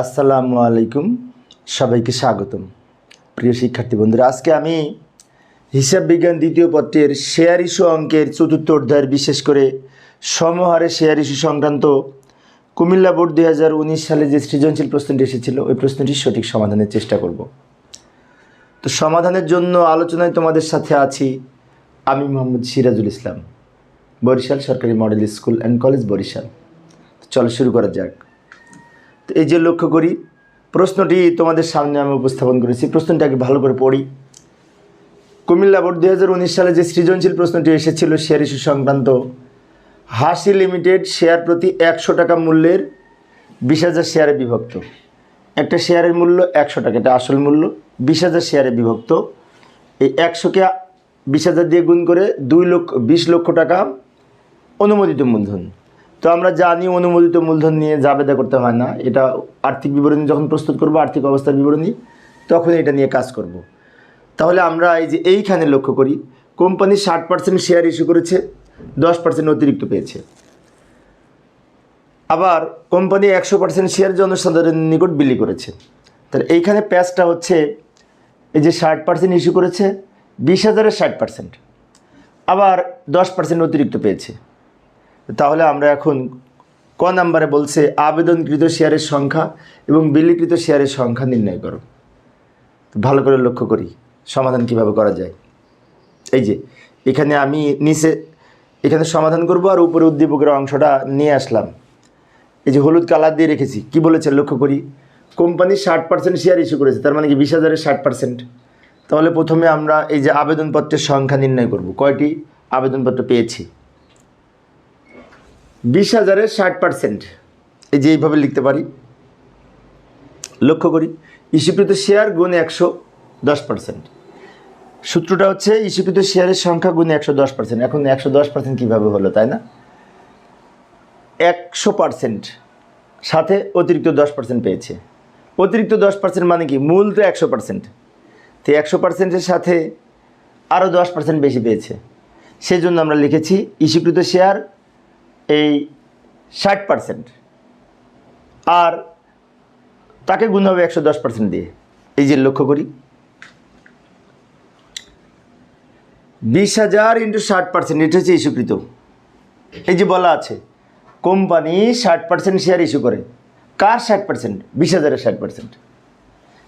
আসসালামু আলাইকুম। সবাইকে স্বাগতম। প্রিয় শিক্ষার্থী বন্ধুরা, আজকে আমি হিসাব বিজ্ঞান দ্বিতীয় পত্রের শেয়ার ইস্যু অঙ্কের চতুর্থ অধ্যায়ের বিশেষ করে সমহারে শেয়ার ইস্যু সংক্রান্ত কুমিল্লা বোর্ড দুই হাজার উনিশ সালে যে সৃজনশীল প্রশ্নটি এসেছিল, ওই প্রশ্নটির সঠিক সমাধানের চেষ্টা করব। তো সমাধানের জন্য আলোচনায় তোমাদের সাথে আছি আমি মোহাম্মদ সিরাজুল ইসলাম, বরিশাল সরকারি model school and college Barishal. চলো শুরু করা যাক। এই যে লক্ষ্য করি, প্রশ্নটি তোমাদের সামনে আমি উপস্থাপন করেছি। প্রশ্নটাকে ভালো করে পড়ি। কুমিল্লা বোর্ড দুই সালে যে সৃজনশীল প্রশ্নটি এসেছিল, শেয়ার ইস্যু সংক্রান্ত, হাসি লিমিটেড শেয়ার প্রতি একশো টাকা মূল্যের বিশ হাজার শেয়ারে বিভক্ত। একটা শেয়ারের মূল্য একশো টাকা, এটা আসল মূল্য, বিশ হাজার শেয়ারে বিভক্ত। এই একশোকে বিশ হাজার দিয়ে গুণ করে দুই লক্ষ, বিশ লক্ষ টাকা অনুমোদিত মূলধন। তো আমরা জানি অনুমোদিত মূলধন নিয়ে জাবেদা করতে হয় না। এটা আর্থিক বিবরণী যখন প্রস্তুত করব, আর্থিক অবস্থার বিবরণী, তখন এটা নিয়ে কাজ করব। তাহলে আমরা এই যে এইখানে লক্ষ্য করি, কোম্পানি ষাট পার্সেন্ট শেয়ার ইস্যু করেছে, দশ পার্সেন্ট অতিরিক্ত পেয়েছে। আবার কোম্পানি একশো পার্সেন্ট শেয়ার জনসাধারণের নিকট বিলি করেছে। তাহলে এইখানে প্যাচটা হচ্ছে, এই যে ষাট পার্সেন্ট ইস্যু করেছে, বিশ হাজারের ষাট পার্সেন্ট আবার দশ পার্সেন্ট অতিরিক্ত পেয়েছে। তাহলে আমরা এখন ক নাম্বারে বলছে আবেদনকৃত শেয়ারের সংখ্যা এবং বিলিকৃত শেয়ারের সংখ্যা নির্ণয় করো। ভালো করে লক্ষ্য করি, সমাধান কীভাবে করা যায়। এই যে, এখানে আমি নিচে, এখানে সমাধান করব আর উপরে উদ্দীপকের অংশটা নিয়ে আসলাম। এই যে হলুদ কালার দিয়ে রেখেছি, কি বলেছে লক্ষ্য করি? কোম্পানি ষাট পার্সেন্ট শেয়ার ইস্যু করেছে, তার মানে কি বিশ হাজারের ষাট পার্সেন্ট তাহলে প্রথমে আমরা এই যে আবেদনপত্রের সংখ্যা নির্ণয় করব, কয়টি আবেদনপত্র পেয়েছি? বিশ হাজারের ষাট পার্সেন্ট এই যে এইভাবে লিখতে পারি। লক্ষ্য করি, ইস্যুকৃত শেয়ার গুণ একশো দশ পার্সেন্ট সূত্রটা হচ্ছে ইস্যুকৃত শেয়ারের সংখ্যা গুণ একশো দশ পার্সেন্ট এখন একশো দশ পার্সেন্ট কীভাবে হলো, তাই না? একশো পার্সেন্ট সাথে অতিরিক্ত দশ পার্সেন্ট পেয়েছে। অতিরিক্ত দশ পার্সেন্ট মানে কি? মূল তো একশো পার্সেন্ট তো একশো পার্সেন্টের সাথে আরও দশ পার্সেন্ট বেশি পেয়েছে। সেই জন্য আমরা লিখেছি ইস্যুকৃত শেয়ার এই ষাট পার্সেন্ট আর তাকে গুণ হবে একশো দশ পার্সেন্ট দিয়ে। এই যে লক্ষ্য করি। বিশ হাজার ইন্টু ষাট পার্সেন্ট এটা হচ্ছে ইস্যুকৃত। এই যে বলা আছে, কোম্পানি ষাট পার্সেন্ট শেয়ার ইস্যু করে। কার ষাট পার্সেন্ট বিশ হাজারের ষাট পার্সেন্ট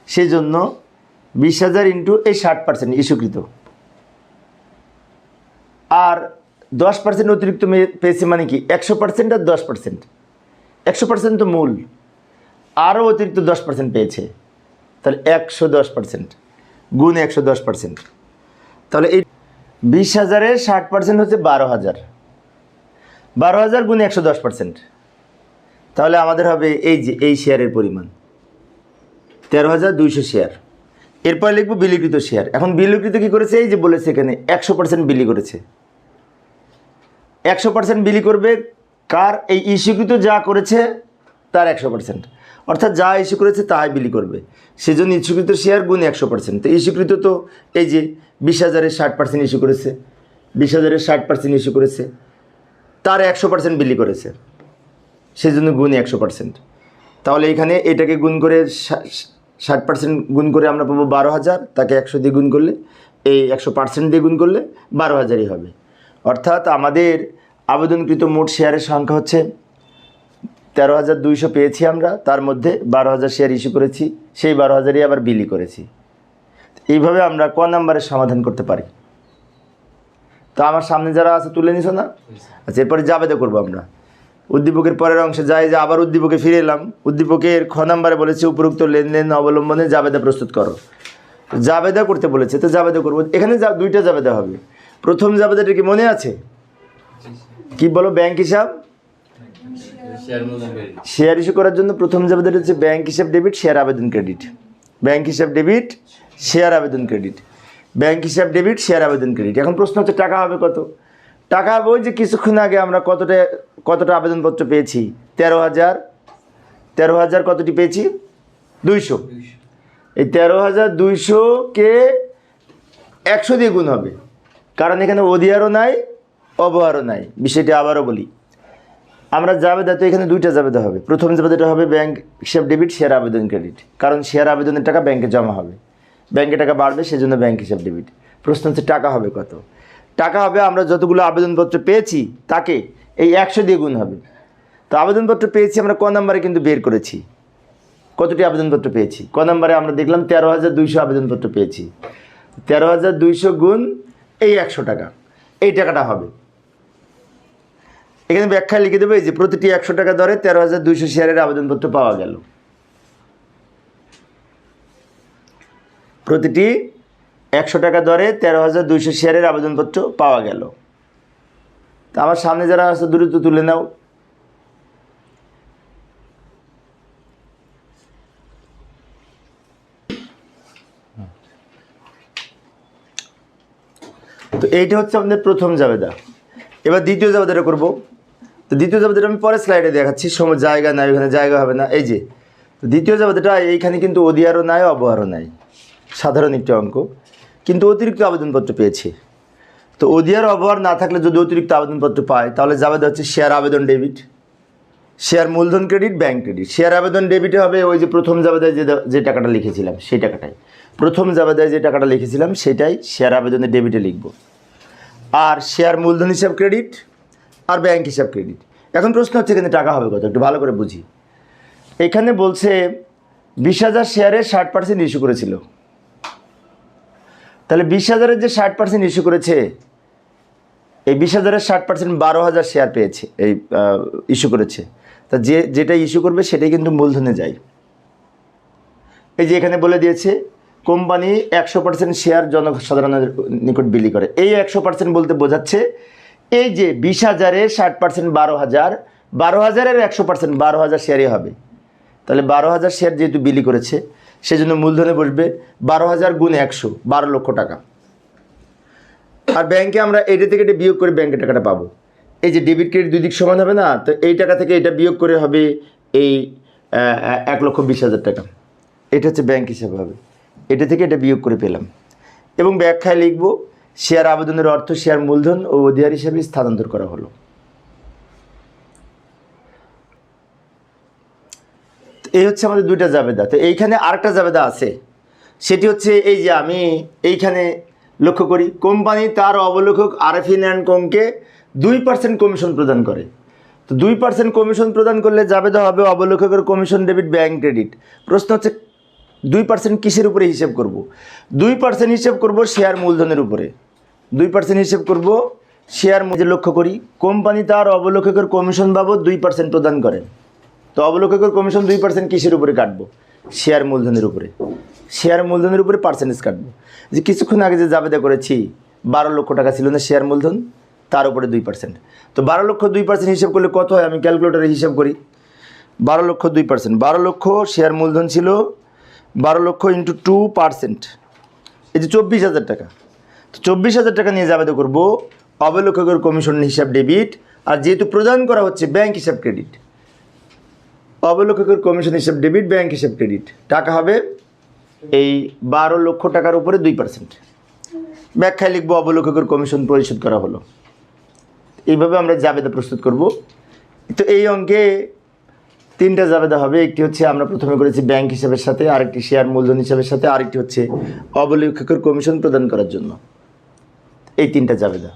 সেই জন্য বিশ হাজার ইন্টু এই ষাট পার্সেন্ট ইস্যুকৃত। আর দশ পার্সেন্ট অতিরিক্ত পেয়েছে মানে কি? একশো পার্সেন্ট আর দশ পার্সেন্ট একশো পার্সেন্ট তো মূল। আরও অতিরিক্ত দশ পার্সেন্ট পেয়েছে। তাহলে একশো দশ পার্সেন্ট গুণ একশো দশ পার্সেন্ট তাহলে এই বিশ হাজারের ষাট পার্সেন্ট হচ্ছে বারো হাজার। বারো হাজার গুণ একশো দশ পার্সেন্ট তাহলে আমাদের হবে এই যে, এই শেয়ারের পরিমাণ। তেরো হাজার দুইশো শেয়ার। এরপর লিখব বিলিকৃত শেয়ার। এখন বিলিকৃত কী করেছে? এই যে বলেছে এখানে, একশো পার্সেন্ট বিলি করেছে। একশো পার্সেন্ট বিলি করবে, কার এই ইস্যুকৃত যা করেছে, তার একশো পার্সেন্ট অর্থাৎ যা ইস্যু করেছে, তাই বিলি করবে। সেজন্য ইস্যুকৃত শেয়ার গুণ একশো পার্সেন্ট তো ইস্যুকৃত তো এই যে বিশ হাজারের ষাট পার্সেন্ট ইস্যু করেছে, বিশ হাজারের ষাট পার্সেন্ট ইস্যু করেছে, তার একশো পার্সেন্ট বিলি করেছে। সেজন্য গুণ একশো পার্সেন্ট তাহলে এখানে এটাকে গুণ করে ষাট পার্সেন্ট গুণ করে আমরা পাবো বারো হাজার, তাকে একশো দিয়ে গুণ করলে, এই একশো পার্সেন্ট দিয়ে গুণ করলে বারো হাজারই হবে। অর্থাৎ আমাদের আবেদনকৃত মোট শেয়ারের সংখ্যা হচ্ছে তেরো হাজার দুইশো পেয়েছি আমরা, তার মধ্যে বারো হাজার শেয়ার ইস্যু করেছি, সেই বারো হাজারই আবার বিলি করেছি। এইভাবে আমরা ক নাম্বারের সমাধান করতে পারি? তো আমার সামনে যারা আছে, তুলে নিছো না? আচ্ছা এরপরে জাবেদা করব আমরা। উদ্দীপকের পরের অংশে যাই, যে আবার উদ্দীপকে ফিরে এলাম। উদ্দীপকের খ নাম্বারে বলেছে, উপরোক্ত লেনদেন অবলম্বনে জাবেদা প্রস্তুত করো। জাবেদা করতে বলেছে, তো জাবেদা করব। এখানে যা, দুইটা জাবেদা হবে। প্রথম জাবেদাটা কি মনে আছে? কি বলো ব্যাংক হিসাব? শেয়ার ইস্যু করার জন্য প্রথম জাবেদাটা হচ্ছে ব্যাংক হিসাব ডেবিট শেয়ার আবেদন ক্রেডিট ব্যাংক হিসাব ডেবিট শেয়ার আবেদন ক্রেডিট ব্যাংক হিসাব ডেবিট শেয়ার আবেদন ক্রেডিট এখন প্রশ্ন হচ্ছে, টাকা হবে কত? টাকা হবে ওই যে কিছুক্ষণ আগে আমরা কতটা কতটা আবেদনপত্র পেয়েছি? তেরো হাজার। তেরো হাজার কতটি পেয়েছি? দুইশো। এই তেরো হাজার দুইশোকে একশো দিয়ে গুণ হবে। কারণ এখানে অধিয়ারও নাই অবহারও নাই। বিষয়টি আবারও বলি। আমরা জাবেদা, তো এখানে দুইটা জাবেদা হবে। প্রথম জাবেদাটা হবে ব্যাংক হিসাব ডেবিট, শেয়ার আবেদন ক্রেডিট। কারণ শেয়ার আবেদনের টাকা ব্যাংকে জমা হবে। ব্যাংকে টাকা বাড়বে, সেজন্য ব্যাংক হিসাব ডেবিট। প্রশ্ন হচ্ছে, টাকা হবে কত? টাকা হবে, আমরা যতগুলো আবেদনপত্র পেয়েছি, তাকে এই একশো দিয়ে গুণ হবে। তো আবেদনপত্র পেয়েছি, আমরা ক নাম্বারে কিন্তু বের করেছি? কতটি আবেদনপত্র পেয়েছি? ক নাম্বারে আমরা দেখলাম তেরো হাজার দুইশো আবেদনপত্র পেয়েছি। তেরো হাজার দুইশো গুণ এই একশো টাকা, এই টাকাটা হবে। এখানে ব্যাখ্যা লিখে দেবে যে প্রতিটি একশো টাকা দরে তেরো হাজার দুইশো শেয়ারের আবেদনপত্র পাওয়া গেল। প্রতিটি একশো টাকা দরে তেরো হাজার দুইশো শেয়ারের আবেদনপত্র পাওয়া গেল। তা আমার সামনে যারা আছে দূরত্ব তুলে নাও। এইটা হচ্ছে আমাদের প্রথম জাবেদা। এবার দ্বিতীয় জাবেদাটা করব। তো দ্বিতীয় জাবেদাটা আমি পরে স্লাইডে দেখাচ্ছি। সময় জায়গা নাই, ওখানে জায়গা হবে না। এই যে দ্বিতীয় জাবেদাটা, এইখানে কিন্তু অদিয়ারও নাই, অবহারও নাই। সাধারণ একটি অঙ্ক। কিন্তু অতিরিক্ত আবেদনপত্র পেয়েছে। তো অদিয়ার অবহার না থাকলে যদি অতিরিক্ত আবেদনপত্র পায়, তাহলে জাবেদা হচ্ছে শেয়ার আবেদন ডেবিট শেয়ার মূলধন ক্রেডিট ব্যাংক ক্রেডিট শেয়ার আবেদন ডেবিটে হবে ওই যে প্রথম জাবেদায় যে যে টাকাটা লিখেছিলাম, সেই টাকাটাই। প্রথম জাবেদায় যে টাকাটা লিখেছিলাম, সেটাই শেয়ার আবেদনের ডেবিটে লিখব। আর শেয়ার মূলধন হিসাব ক্রেডিট আর ব্যাংক হিসাব ক্রেডিট এখন প্রশ্ন হচ্ছে এখানে টাকা হবে কত? একটু ভালো করে বুঝি। এখানে বলছে, বিশ হাজার শেয়ারে ষাট পার্সেন্ট ইস্যু করেছিল। তাহলে বিশ হাজারের যে ষাট পার্সেন্ট ইস্যু করেছে, এই বিশ হাজারের ষাট পার্সেন্ট বারো হাজার শেয়ার পেয়েছে, এই ইস্যু করেছে। তা যে, যেটা ইস্যু করবে সেটাই কিন্তু মূলধনে যায়। এই যে এখানে বলে দিয়েছে কোম্পানি একশো পার্সেন্ট শেয়ার জনসাধারণের নিকট বিলি করে। এই একশো পার্সেন্ট বলতে বোঝাচ্ছে, এই যে বিশ হাজারে ষাট পার্সেন্ট বারো হাজার, বারো হাজারের একশো পার্সেন্ট বারো হাজার শেয়ারই হবে। তাহলে বারো হাজার শেয়ার যেহেতু বিলি করেছে, সেজন্য মূলধনে বসবে বারো হাজার গুণ একশো, বারো লক্ষ টাকা। আর ব্যাংকে আমরা এইটা থেকে এটা বিয়োগ করে ব্যাংকে টাকাটা পাবো। এই যে ডেবিট ক্রেডিট দুই দিক সমান হবে না, তো এই টাকা থেকে এটা বিয়োগ করে হবে এই এক লক্ষ বিশ হাজার টাকা। এটা হচ্ছে ব্যাংক হিসাবে হবে। এটা থেকে এটা বিয়োগ করে পেলাম। এবং ব্যাখ্যায় লিখব, শেয়ার আবেদনের অর্থ শেয়ার মূলধন ও অধিকার হিসাবে স্থানান্তর করা হলো। এই হচ্ছে আমাদের দুইটা জাবেদা। তো এইখানে আরেকটা জাবেদা আছে। সেটি হচ্ছে এই যে আমি এইখানে লক্ষ্য করি, কোম্পানি তার অবলেখক আরএফিন অ্যান্ড কমকে দুই পার্সেন্ট কমিশন প্রদান করে। তো দুই পার্সেন্ট কমিশন প্রদান করলে জাবেদা হবে অবলেখকের কমিশন ডেবিট ব্যাংক ক্রেডিট। প্রশ্ন হচ্ছে দুই পার্সেন্ট কিসের উপরে হিসেব করব? দুই পার্সেন্ট হিসেব করব শেয়ার মূলধনের উপরে। দুই পার্সেন্ট হিসেব করব শেয়ার মূল্যে লক্ষ্য করি কোম্পানি তার অবলেখকের কমিশন বাবদ দুই পার্সেন্ট প্রদান করেন তো অবলোককের কমিশন দুই পার্সেন্ট কিসের উপরে কাটবো? শেয়ার মূলধনের উপরে। শেয়ার মূলধনের উপরে পার্সেন্টেজ কাটবো। যে কিছুক্ষণ আগে যে জাবেদা করেছি, বারো লক্ষ টাকা ছিল না শেয়ার মূলধন, তার উপরে দুই পার্সেন্ট তো বারো লক্ষ দুই পার্সেন্ট হিসেব করলে কত হয়? আমি ক্যালকুলেটারে হিসাব করি। বারো লক্ষ দুই পার্সেন্ট বারো লক্ষ শেয়ার মূলধন ছিল বারো লক্ষ ইন্টু টু পার্সেন্ট এই যে চব্বিশ হাজার টাকা। তো চব্বিশ হাজার টাকা নিয়ে জাবেদা করব অবলোককের কমিশন হিসাব ডেবিট, আর যেহেতু প্রদান করা হচ্ছে ব্যাংক হিসাব ক্রেডিট। অবলোককের কমিশন হিসাব ডেবিট, ব্যাংক হিসাব ক্রেডিট। টাকা হবে এই বারো লক্ষ টাকার উপরে দুই পার্সেন্ট ব্যাখ্যায় লিখব অবলোককের কমিশন পরিশোধ করা হলো। এইভাবে আমরা জাবেদা প্রস্তুত করব। তো এই অঙ্কে তিনটা জাবেদা হবে, একটি হচ্ছে আমরা প্রথমে করেছি ব্যাংক হিসাবের সাথে, আরেকটি শেয়ার মূলধন হিসাবের সাথে, আরেকটি হচ্ছে অবলেখকের কমিশন প্রদান করার জন্য। এই তিনটা জাবেদা।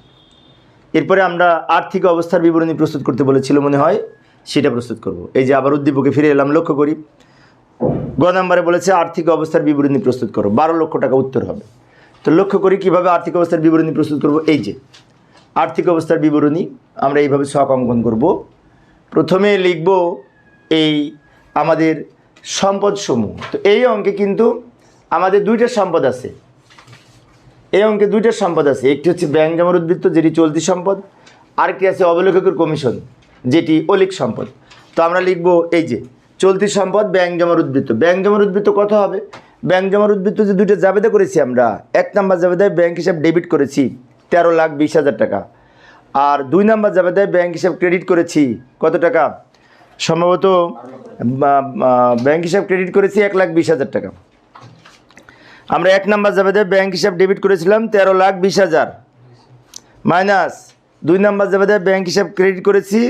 এরপরে আমরা আর্থিক অবস্থার বিবরণী প্রস্তুত করতে বলেছিল মনে হয়, সেটা প্রস্তুত করব। এই যে আবার উদ্দীপকে ফিরে এলাম, লক্ষ্য করি। গ নাম্বারে বলেছে, আর্থিক অবস্থার বিবরণী প্রস্তুত করো। বারো লক্ষ টাকা উত্তর হবে। তো লক্ষ্য করি কীভাবে আর্থিক অবস্থার বিবরণী প্রস্তুত করব? এই যে, আর্থিক অবস্থার বিবরণী আমরা এইভাবে শখ অঙ্কন করব। প্রথমে লিখব এই আমাদের সম্পদ সমূহ তো এই অঙ্কে কিন্তু আমাদের দুইটা সম্পদ আছে। এই অঙ্কে দুইটা সম্পদ আছে। একটি হচ্ছে ব্যাংক জমার উদ্বৃত্ত, যেটি চলতি সম্পদ। আরেকটি আছে অবলেখকের কমিশন, যেটি অলিক সম্পদ। তো আমরা লিখব এই যে, চলতি সম্পদ, ব্যাংক জমার উদ্বৃত্ত। ব্যাংক জমার উদ্বৃত্ত কত হবে? ব্যাংক জমার উদ্বৃত্ত যে দুইটা জাবেদা করেছি আমরা, এক নাম্বার জাবেদায় ব্যাংক হিসাব ডেবিট করেছি, তেরো লাখ বিশ হাজার টাকা। আর দুই নাম্বার জাবেদায় ব্যাংক হিসাব ক্রেডিট করেছি, কত টাকা? সম্ভবত ব্যাংক হিসাব ক্রেডিট করেছি এক লাখ বিশ হাজার টাকা। আমরা এক নাম্বার জাবেদে ব্যাংক হিসাব ডেবিট করেছিলাম তেরো লাখ বিশ হাজার। মাইনাস, দুই নাম্বার জাবেদে ব্যাংক হিসাব ক্রেডিট করেছি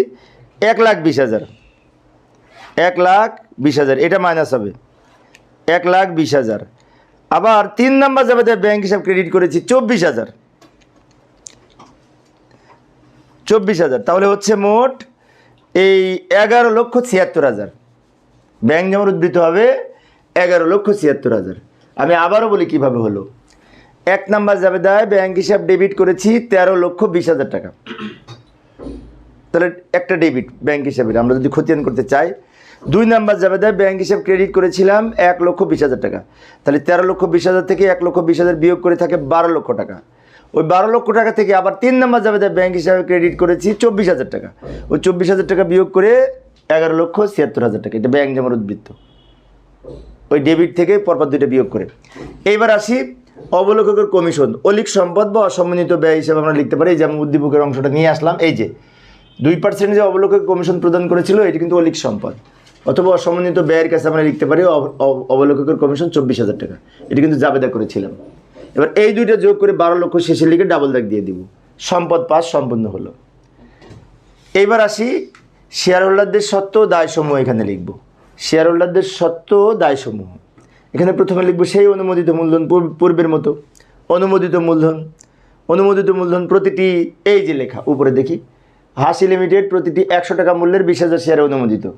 এক লাখ বিশ হাজার। এক লাখ বিশ হাজার, এটা মাইনাস হবে। এক লাখ বিশ হাজার। আবার তিন নাম্বার যাবে ব্যাংক হিসাব ক্রেডিট করেছি চব্বিশ হাজার। চব্বিশ হাজার, তাহলে হচ্ছে মোট এই এগারো লক্ষ ছিয়াত্তর হাজার। ব্যাংক যেমন উদ্ধৃত হবে, এগারো লক্ষ ছিয়াত্তর হাজার। আমি আবারও বলি কীভাবে হলো। এক নাম্বার যাবে দেয় ব্যাংক হিসাব ডেবিট করেছি তেরো লক্ষ বিশ হাজার টাকা। তাহলে একটা ডেবিট ব্যাংক হিসাবে আমরা যদি খতিয়ান করতে চাই, দুই নাম্বার যাবে দেয় ব্যাংক হিসাব ক্রেডিট করেছিলাম এক লক্ষ বিশ হাজার টাকা। তাহলে তেরো লক্ষ বিশ হাজার থেকে এক লক্ষ বিশ হাজার বিয়োগ করে থাকে বারো লক্ষ টাকা। ওই বারো লক্ষ টাকা থেকে আবার তিন নাম্বার যাবে ব্যাংক হিসাবে ক্রেডিট করেছি চব্বিশ হাজার টাকা। ওই চব্বিশ হাজার টাকা বিয়োগ করে এগারো লক্ষ ছিয়াত্তর হাজার টাকা। এটা ব্যাংক যেমন উদ্বৃত্ত। ওই ডেবিট থেকে পরপর দুইটা বিয়োগ করে। এইবার আসি অবলোককের কমিশন অলিক সম্পদ বা অসমন্বিত ব্যয় হিসেবে আমরা লিখতে পারি। যেমন উদ্দীপকের অংশটা নিয়ে আসলাম। এই যে দুই পার্সেন্ট যে অবলোকক কমিশন প্রদান করেছিল, এটি কিন্তু অলিক সম্পদ। অথবা অসমন্বিত ব্যয়ের কাছে আমরা লিখতে পারি অব- অব- অবলোককের কমিশন চব্বিশ হাজার টাকা। এটি কিন্তু জাবেদা করেছিলাম। এবার এই দুইটা যোগ করে বারো লক্ষ শেষে লিখে ডাবল দাগ দিয়ে দিব। সম্পদ পাস সম্পন্ন হলো। এইবার আসি শেয়ার হোল্ডারদের সত্ত্ব দায়সমূহ এখানে লিখব। শেয়ার হোল্ডারদের সত্ত্ব দায়সমূহ। এখানে প্রথমে লিখব সেই অনুমোদিত মূলধন পূর্ব- পূর্বের মতো। অনুমোদিত মূলধন। অনুমোদিত মূলধন প্রতিটি, এই যে লেখা, উপরে দেখি। হাসি লিমিটেড প্রতিটি একশো টাকা মূল্যের বিশ হাজার শেয়ারে অনুমোদিত।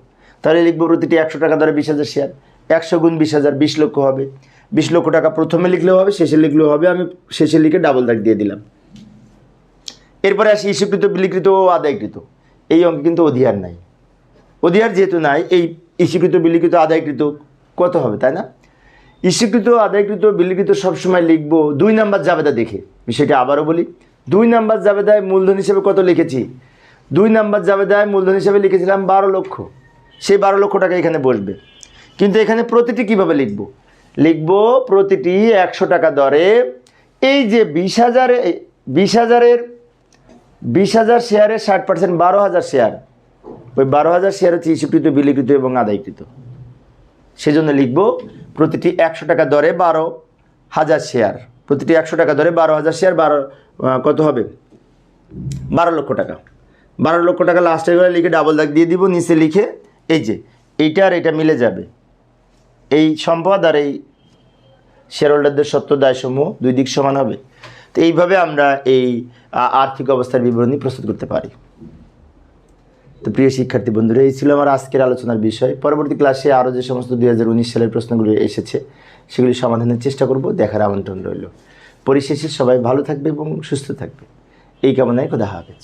তাহলে লিখব প্রতিটি একশো টাকা ধরে বিশ হাজার শেয়ার একশো গুণ বিশ হাজার, বিশ লক্ষ হবে। বিশ লক্ষ টাকা প্রথমে লিখলেও হবে, শেষে লিখলেও হবে, আমি শেষে লিখে ডাবল দাগ দিয়ে দিলাম। এরপরে আসি, ইস্যুকৃত, বিলিকৃত ও আদায়কৃত। এই অঙ্কে কিন্তু অধিহার নাই। অধিহার যেহেতু নাই, এই ইস্যুকৃত, বিলিকৃত, আদায়কৃত কত হবে, তাই না? ইস্যুকৃত, আদায়কৃত, বিলিকৃত সবসময় লিখব দুই নাম্বার জাবেদা দেখে। সেটা আবারও বলি, দুই নাম্বার জাবেদায় মূলধন হিসেবে কত লিখেছি? দুই নাম্বার জাবেদায় মূলধন হিসেবে লিখেছিলাম বারো লক্ষ। সেই বারো লক্ষ টাকা এখানে বসবে। কিন্তু এখানে প্রতিটি কীভাবে লিখব? লিখব প্রতিটি একশো টাকা দরে। এই যে বিশ হাজারে বিশ হাজারের, বিশ হাজার শেয়ারে ষাট পার্সেন্ট বারো হাজার শেয়ার। ওই বারো হাজার শেয়ার হচ্ছে ইস্যুকৃত, বিলিকৃত এবং আদায়কৃত। সেজন্য লিখব প্রতিটি একশো টাকা দরে বারো হাজার শেয়ার। প্রতিটি একশো টাকা দরে বারো হাজার শেয়ার, বারো কত হবে? বারো লক্ষ টাকা। বারো লক্ষ টাকা লাস্টে করে লিখে ডাবল দাগ দিয়ে দিব, নিচে লিখে। এই যে, এইটা আর এটা মিলে যাবে। এই সম্পদ আর এই শেয়ার হোল্ডারদের সত্য দায়সমূহ দুই দিক সমান হবে। তো এইভাবে আমরা এই আর্থিক অবস্থার বিবরণী প্রস্তুত করতে পারি। তো প্রিয় শিক্ষার্থী বন্ধুরা, এই ছিল আমার আজকের আলোচনার বিষয়। পরবর্তী ক্লাসে আরও যে সমস্ত দুই হাজার উনিশ সালের প্রশ্নগুলি এসেছে, সেগুলি সমাধানের চেষ্টা করব, দেখার আমন্ত্রণ রইল। পরিশেষে সবাই ভালো থাকবে এবং সুস্থ থাকবে। এই কামনায় খোদা হাফেজ।